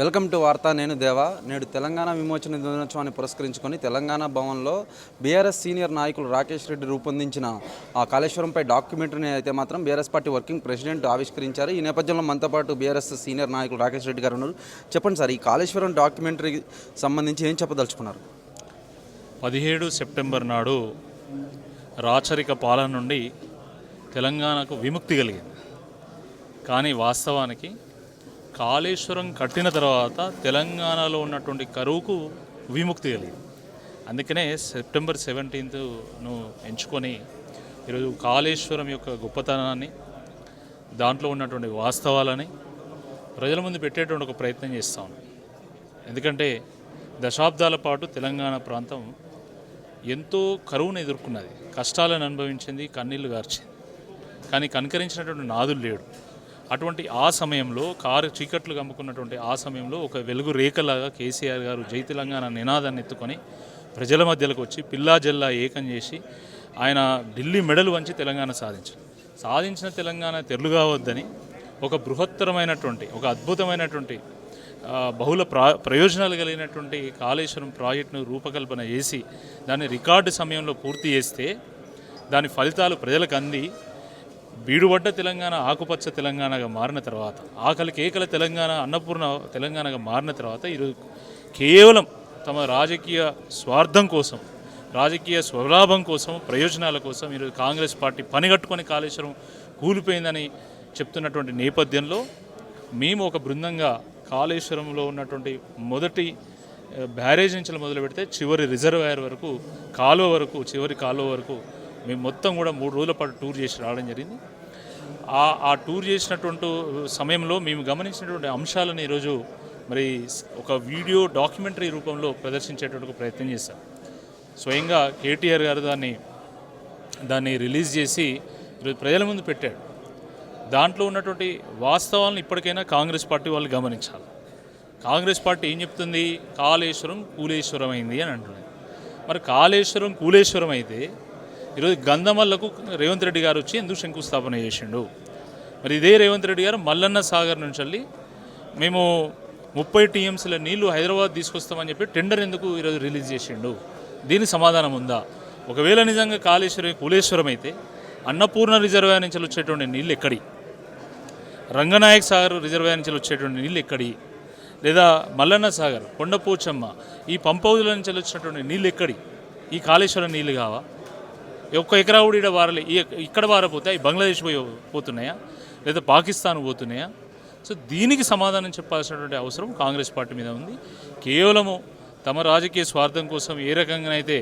Welcome to వార్త నేను దేవా. నేడు తెలంగాణ విమోచన దినోత్సవాన్ని పురస్కరించుకొని తెలంగాణ భవన్లో బీఆర్ఎస్ సీనియర్ నాయకులు రాకేష్ రెడ్డి రూపొందించిన ఆ కాళేశ్వరంపై డాక్యుమెంటరీని అయితే మాత్రం బీఆర్ఎస్ పార్టీ వర్కింగ్ ప్రెసిడెంట్ ఆవిష్కరించారు. ఈ నేపథ్యంలో మనతో పాటు బీఆర్ఎస్ సీనియర్ నాయకులు రాకేష్ రెడ్డి గారు ఉన్నారు. చెప్పండి సార్ ఈ కాళేశ్వరం డాక్యుమెంటరీకి సంబంధించి ఏం చెప్పదలుచుకున్నారు? పదిహేడు సెప్టెంబర్ నాడు రాచరిక పాలన నుండి తెలంగాణకు విముక్తి కలిగింది. కానీ వాస్తవానికి కాళేశ్వరం కట్టిన తర్వాత తెలంగాణలో ఉన్నటువంటి కరువుకు విముక్తి కలిగింది. అందుకనే సెప్టెంబర్ సెవెంటీన్త్ను ఎంచుకొని ఈరోజు కాళేశ్వరం యొక్క గొప్పతనాన్ని దాంట్లో ఉన్నటువంటి వాస్తవాలని ప్రజల ముందు పెట్టేటువంటి ఒక ప్రయత్నం చేస్తాను ఎందుకంటే దశాబ్దాల పాటు తెలంగాణ ప్రాంతం ఎంతో కరువును ఎదుర్కొన్నది. కష్టాలను అనుభవించింది కన్నీళ్ళు గార్చింది. కానీ కనికరించినటువంటి నాదులు లేడు. అటువంటి ఆ సమయంలో కారు చీకట్లు కమ్ముకున్నటువంటి ఆ సమయంలో ఒక వెలుగు రేఖలాగా కేసీఆర్ గారు జై తెలంగాణ నినాదాన్ని ఎత్తుకొని ప్రజల మధ్యలోకి వచ్చి పిల్లా జల్లా ఏకం చేసి ఆయన ఢిల్లీ మెడలు వంచి తెలంగాణ సాధించారు. సాధించిన తెలంగాణ తెరులుగా కావద్దని ఒక బృహత్తరమైనటువంటి ఒక అద్భుతమైనటువంటి బహుళ ప్రా ప్రయోజనాలు కలిగినటువంటి కాళేశ్వరం ప్రాజెక్టును రూపకల్పన చేసి దాన్ని రికార్డు సమయంలో పూర్తి చేస్తే దాని ఫలితాలు ప్రజలకు అంది బీడుబడ్డ తెలంగాణ ఆకుపచ్చ తెలంగాణగా మారిన తర్వాత ఆకలి కేకల తెలంగాణ అన్నపూర్ణ తెలంగాణగా మారిన తర్వాత ఈరోజు కేవలం తమ రాజకీయ స్వార్థం కోసం రాజకీయ స్వలాభం కోసం ప్రయోజనాల కోసం ఈరోజు కాంగ్రెస్ పార్టీ పనిగట్టుకొని కాళేశ్వరం కూలిపోయిందని చెప్తున్నటువంటి నేపథ్యంలో మేము ఒక బృందంగా కాళేశ్వరంలో ఉన్నటువంటి మొదటి బ్యారేజ్ నుంచి మొదలు పెడితే చివరి రిజర్వాయర్ వరకు కాలువ వరకు చివరి కాలువ వరకు మేము మొత్తం కూడా మూడు రోజుల పాటు టూర్ చేసి రావడం జరిగింది. ఆ ఆ టూర్ చేసినటువంటి సమయంలో మేము గమనించినటువంటి అంశాలను ఈరోజు మరి ఒక వీడియో డాక్యుమెంటరీ రూపంలో ప్రదర్శించేటువంటి ప్రయత్నం చేశాం. స్వయంగా కేటీఆర్ గారు దాన్ని దాన్ని రిలీజ్ చేసి ఈరోజు ప్రజల ముందు పెట్టాడు. దాంట్లో ఉన్నటువంటి వాస్తవాలను ఇప్పటికైనా కాంగ్రెస్ పార్టీ వాళ్ళు గమనించాలి. కాంగ్రెస్ పార్టీ ఏం చెప్తుంది? కాళేశ్వరం కూలేశ్వరం అయింది అని అంటున్నాయి మరి కాళేశ్వరం కూలేశ్వరం అయితే ఈరోజు గంధమల్లకు రేవంత్ రెడ్డి గారు వచ్చి ఎందుకు శంకుస్థాపన చేసిండు? మరి ఇదే రేవంత్ రెడ్డి గారు మల్లన్న సాగర్ నుంచి వెళ్ళి మేము ముప్పై టీఎంసీల నీళ్ళు హైదరాబాద్ తీసుకొస్తామని చెప్పి టెండర్ ఎందుకు ఈరోజు రిలీజ్ చేసిండు? దీని సమాధానం ఉందా? ఒకవేళ నిజంగా కాళేశ్వరం కులేశ్వరం అయితే అన్నపూర్ణ రిజర్వాయర్ నుంచి వచ్చేటువంటి నీళ్ళు ఎక్కడి? రంగనాయక్ సాగర్ రిజర్వాయర్ నుంచి వచ్చేటువంటి నీళ్ళు ఎక్కడి? లేదా మల్లన్న సాగర్ కొండపోచమ్మ ఈ పంపౌజుల నుంచి వచ్చినటువంటి నీళ్ళు ఎక్కడి? ఈ కాళేశ్వరం నీళ్ళు కావా? ఒక్క ఎకరా కూడా వారలే. ఇక్కడ వారపోతే అవి బంగ్లాదేశ్ పోయి పోతున్నాయా? లేదా పాకిస్తాన్ పోతున్నాయా? సో దీనికి సమాధానం చెప్పాల్సినటువంటి అవసరం కాంగ్రెస్ పార్టీ మీద ఉంది. కేవలము తమ రాజకీయ స్వార్థం కోసం ఏ రకంగానైతే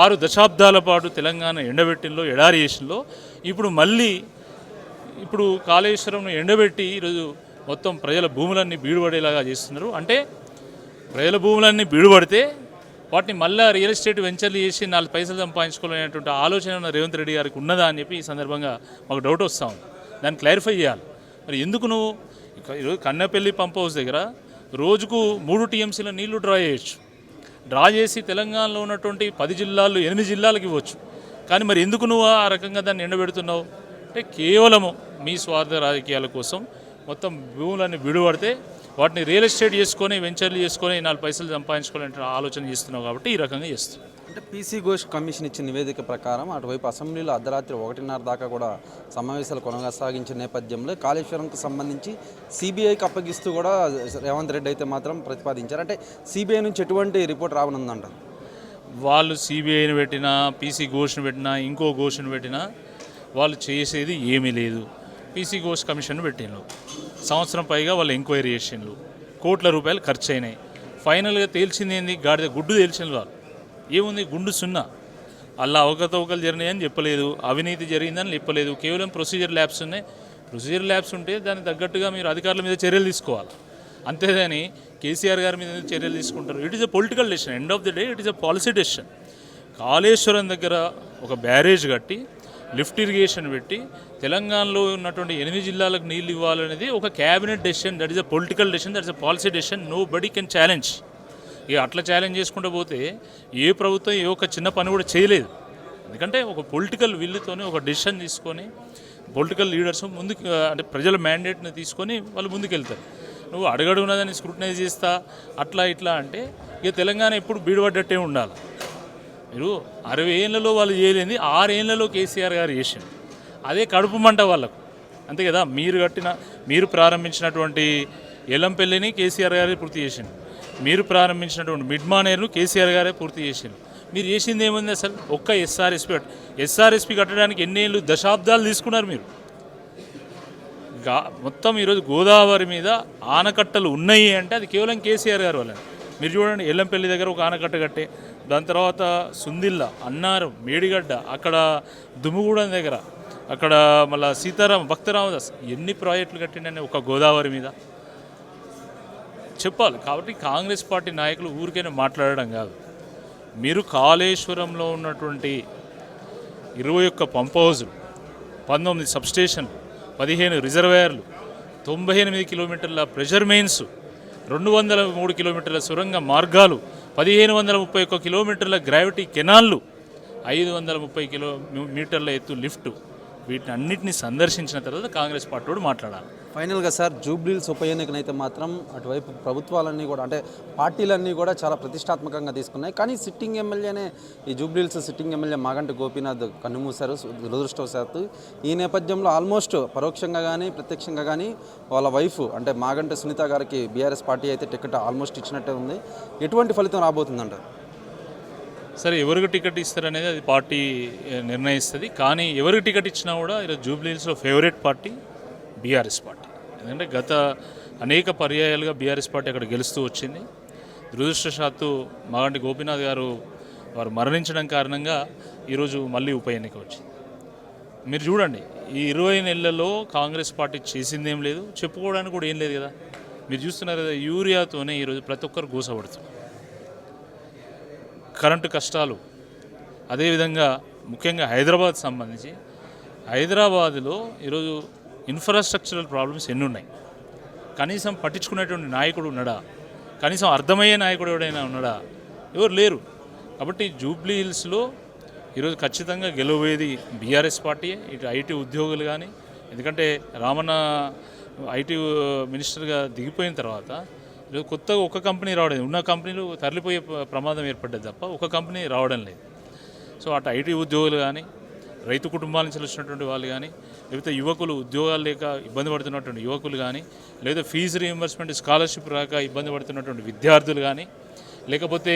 ఆరు దశాబ్దాల పాటు తెలంగాణ ఎండబెట్టినలో ఎడారి చేసినలో ఇప్పుడు మళ్ళీ ఇప్పుడు కాళేశ్వరంను ఎండబెట్టి ఈరోజు మొత్తం ప్రజల భూములన్నీ బీడుపడేలాగా చేస్తున్నారు. అంటే ప్రజల భూములన్నీ బీడుపడితే వాటిని మళ్ళీ రియల్ ఎస్టేట్ వెంచర్లు చేసి నాలుగు పైసలు సంపాదించుకోవాలనేటువంటి ఆలోచన రేవంత్ రెడ్డి గారికి ఉన్నదా అని చెప్పి ఈ సందర్భంగా మాకు డౌట్ వస్తూ ఉంది. దాన్ని క్లారిఫై చేయాలి. మరి ఎందుకు నువ్వు ఈరోజు కన్నెపల్లి పంప్ హౌస్ దగ్గర రోజుకు మూడు టీఎంసీల నీళ్ళు డ్రా చేయొచ్చు. డ్రా చేసి తెలంగాణలో ఉన్నటువంటి పది జిల్లాలు ఎనిమిది జిల్లాలకు ఇవ్వచ్చు. కానీ మరి ఎందుకు నువ్వు ఆ రకంగా దాన్ని ఎండబెడుతున్నావు? అంటే కేవలము మీ స్వార్థ రాజకీయాల కోసం మొత్తం భూములన్నీ విడుపడితే వాటిని రియల్ ఎస్టేట్ చేసుకొని వెంచర్లు చేసుకొని నాలుగు పైసలు సంపాదించుకోవాలంటే ఆలోచన చేస్తున్నావు కాబట్టి ఈ రకంగా చేస్తున్నావు. అంటే పీసీ ఘోష్ కమిషన్ ఇచ్చిన నివేదిక ప్రకారం అటువైపు అసెంబ్లీలో అర్ధరాత్రి ఒకటిన్నర దాకా కూడా సమావేశాలు కొనసాగించిన నేపథ్యంలో కాళేశ్వరంకు సంబంధించి సిబిఐకి అప్పగిస్తూ కూడా రేవంత్ రెడ్డి అయితే మాత్రం ప్రతిపాదించారు. అంటే సిబిఐ నుంచి ఎటువంటి రిపోర్ట్ రావనుందంట వాళ్ళు సిబిఐని పెట్టినా పీసీ ఘోష్ను పెట్టినా ఇంకో ఘోష్ను పెట్టినా వాళ్ళు చేసేది ఏమీ లేదు. పీసీ ఘోష్ కమిషన్ పెట్టిండ్రు. సంవత్సరం పైగా వాళ్ళు ఎంక్వైరీ చేసిండ్రు. కోట్ల రూపాయలు ఖర్చు అయినాయి ఫైనల్గా తేల్చింది ఏంది? గాడిద గుడ్డు తేల్చిండ్రు వాళ్ళు. ఏముంది? గుండు సున్నా. అలా అవకతవకలు జరిగినాయని చెప్పలేదు. అవినీతి జరిగిందని చెప్పలేదు. కేవలం ప్రొసీజర్ ల్యాబ్స్ ఉన్నాయి. ప్రొసీజర్ ల్యాబ్స్ ఉంటే దానికి తగ్గట్టుగా మీరు అధికారుల మీద చర్యలు తీసుకోవాలి. అంతేగాని కేసీఆర్ గారి మీద చర్యలు తీసుకుంటారు? It is a political decision end of the day it is a policy decision Kaleshwaram దగ్గర ఒక బ్యారేజ్ కట్టి లిఫ్ట్ ఇరిగేషన్ పెట్టి తెలంగాణలో ఉన్నటువంటి ఎనిమిది జిల్లాలకు నీళ్ళు ఇవ్వాలనేది ఒక cabinet decision that is a political decision that is a policy decision nobody can challenge ఇక అట్లా ఛాలెంజ్ చేసుకుంటూ పోతే ఏ ప్రభుత్వం ఏ ఒక్క చిన్న పని కూడా చేయలేదు. ఎందుకంటే ఒక పొలిటికల్ విల్లుతోనే ఒక డెసిషన్ తీసుకొని పొలిటికల్ లీడర్స్ ముందుకు అంటే ప్రజల మ్యాండేట్ని తీసుకొని వాళ్ళు ముందుకెళ్తారు. నువ్వు అడగడున్నదని స్క్రూటనైజ్ చేస్తా అట్లా ఇట్లా అంటే ఇక తెలంగాణ ఎప్పుడు బీడుపడ్డట్టే ఉండాలి. మీరు అరవై ఏళ్ళలో వాళ్ళు చేయలేని ఆరేళ్ళలో కేసీఆర్ గారు చేసింది అదే కడుపు మంట వాళ్ళకు. అంతే కదా? మీరు కట్టిన మీరు ప్రారంభించినటువంటి ఎల్లంపల్లిని కేసీఆర్ గారే పూర్తి చేసింది మీరు ప్రారంభించినటువంటి మిడ్ మానేర్ను కేసీఆర్ గారే పూర్తి చేసింది మీరు చేసింది ఏముంది అసలు? ఒక్క ఎస్ఆర్ఎస్పి ఎస్ఆర్ఎస్పి కట్టడానికి ఎన్నేళ్ళు దశాబ్దాలు తీసుకున్నారు మీరు? గా మొత్తం ఈరోజు గోదావరి మీద ఆనకట్టలు ఉన్నాయి అంటే అది కేవలం కేసీఆర్ గారు వాళ్ళని మీరు చూడండి ఎల్లంపల్లి దగ్గర ఒక ఆనకట్ట కట్టే దాని తర్వాత సుందిల్ల అన్నారం మేడిగడ్డ అక్కడ దుమ్ముగూడెం దగ్గర అక్కడ మళ్ళా సీతారాం భక్తరామదాస్ ఎన్ని ప్రాజెక్టులు కట్టిండని ఒక గోదావరి మీద? చెప్పాలి. కాబట్టి కాంగ్రెస్ పార్టీ నాయకులు ఊరికైనా మాట్లాడడం కాదు. మీరు కాళేశ్వరంలో ఉన్నటువంటి ఇరవై ఒక్క పంప్ హౌజులు పంతొమ్మిది సబ్స్టేషన్లు పదిహేను రిజర్వాయర్లు తొంభై ఎనిమిది కిలోమీటర్ల ప్రెషర్ మెయిన్స్ రెండు వందల మూడు కిలోమీటర్ల సొరంగ మార్గాలు పదిహేను వందల ముప్పై ఒక్క కిలోమీటర్ల గ్రావిటీ కెనాళ్ళు ఐదు వందల ముప్పై కిలో మీటర్ల ఎత్తు లిఫ్ట్. వీటిని అన్నింటినీ సందర్శించిన తర్వాత కాంగ్రెస్ పార్టీ మాట్లాడాలి. ఫైనల్గా సార్ జూబ్లీల్స్ ఉప ఎన్నికనైతే మాత్రం అటువైపు ప్రభుత్వాలన్నీ కూడా అంటే పార్టీలన్నీ కూడా చాలా ప్రతిష్టాత్మకంగా తీసుకున్నాయి. కానీ సిట్టింగ్ ఎమ్మెల్యేనే ఈ జూబ్లీల్స్ సిట్టింగ్ ఎమ్మెల్యే మాగంటి గోపీనాథ్ కన్నుమూశారు దురదృష్టవశాత్తు. ఈ నేపథ్యంలో ఆల్మోస్ట్ పరోక్షంగా కానీ ప్రత్యక్షంగా కానీ వాళ్ళ వైఫ్ అంటే మాగంటి సునీత గారికి బీఆర్ఎస్ పార్టీ అయితే టికెట్ ఆల్మోస్ట్ ఇచ్చినట్టే ఉంది. ఎటువంటి ఫలితం రాబోతుందంటారు? సరే ఎవరికి టికెట్ ఇస్తారనేది అది పార్టీ నిర్ణయిస్తుంది. కానీ ఎవరికి టికెట్ ఇచ్చినా కూడా ఈరోజు జూబ్లీహిల్స్లో ఫేవరెట్ పార్టీ బీఆర్ఎస్ పార్టీ. ఎందుకంటే గత అనేక పర్యాయాలుగా బీఆర్ఎస్ పార్టీ అక్కడ గెలుస్తూ వచ్చింది. దురదృష్టశాత్తు మాగంటి గోపీనాథ్ గారు వారు మరణించడం కారణంగా ఈరోజు మళ్ళీ ఉప ఎన్నిక వచ్చింది. మీరు చూడండి ఈ ఇరవై నెలల్లో కాంగ్రెస్ పార్టీ చేసిందేం లేదు చెప్పుకోవడానికి కూడా ఏం లేదు కదా. మీరు చూస్తున్నారు కదా యూరియాతోనే ఈరోజు ప్రతి ఒక్కరు గోసపడుతున్నారు. కరెంటు కష్టాలు అదేవిధంగా ముఖ్యంగా హైదరాబాద్ సంబంధించి హైదరాబాదులో ఈరోజు ఇన్ఫ్రాస్ట్రక్చరల్ ప్రాబ్లమ్స్ ఎన్ని ఉన్నాయి కనీసం పట్టించుకునేటువంటి నాయకుడు ఉన్నాడా? కనీసం అర్థమయ్యే నాయకుడు ఎవడైనా ఉన్నాడా? ఎవరు లేరు. కాబట్టి జూబ్లీ హిల్స్లో ఈరోజు ఖచ్చితంగా గెలవేది బీఆర్ఎస్ పార్టీ ఇటు ఐటీ ఉద్యోగులు కానీ ఎందుకంటే రామన్న ఐటీ మినిస్టర్గా దిగిపోయిన తర్వాత ఈరోజు కొత్తగా ఒక కంపెనీ రావడం ఉన్న కంపెనీలు తరలిపోయే ప్రమాదం ఏర్పడ్డది తప్ప ఒక కంపెనీ రావడం లేదు. సో అటు ఐటీ ఉద్యోగులు కానీ రైతు కుటుంబాల నుంచి వచ్చినటువంటి వాళ్ళు కానీ లేకపోతే యువకులు ఉద్యోగాలు లేక ఇబ్బంది పడుతున్నటువంటి యువకులు కానీ లేదా ఫీజు రీఎంబర్స్మెంట్ స్కాలర్షిప్ రాక ఇబ్బంది పడుతున్నటువంటి విద్యార్థులు కానీ లేకపోతే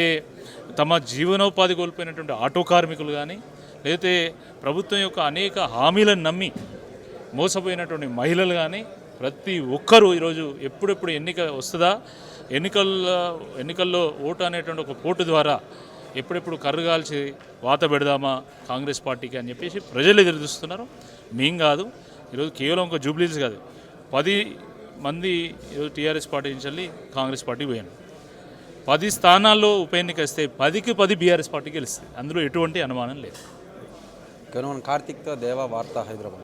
తమ జీవనోపాధి కోల్పోయినటువంటి ఆటో కార్మికులు కానీ లేకపోతే ప్రభుత్వం యొక్క అనేక హామీలను నమ్మి మోసపోయినటువంటి మహిళలు కానీ ప్రతి ఒక్కరూ ఈరోజు ఎప్పుడెప్పుడు ఎన్నిక వస్తుందా? ఎన్నికల్లో ఎన్నికల్లో ఓటు అనేటువంటి ఒక పోటు ద్వారా ఎప్పుడెప్పుడు కర్రు కాల్చి వాత పెడదామా కాంగ్రెస్ పార్టీకి అని చెప్పేసి ప్రజలు ఎదురు చూస్తున్నారు. మేం కాదు. ఈరోజు కేవలం ఒక జూబ్లీస్ కాదు. పది మంది ఈరోజు టీఆర్ఎస్ పార్టీ నుంచి వెళ్ళి కాంగ్రెస్ పార్టీ పోయాను పది స్థానాల్లో ఉప ఎన్నిక వస్తే పదికి పది బీఆర్ఎస్ పార్టీ గెలుస్తుంది. అందులో ఎటువంటి అనుమానం లేదు. కనుమ కార్తిక్తో దేవా వార్త హైదరాబాద్.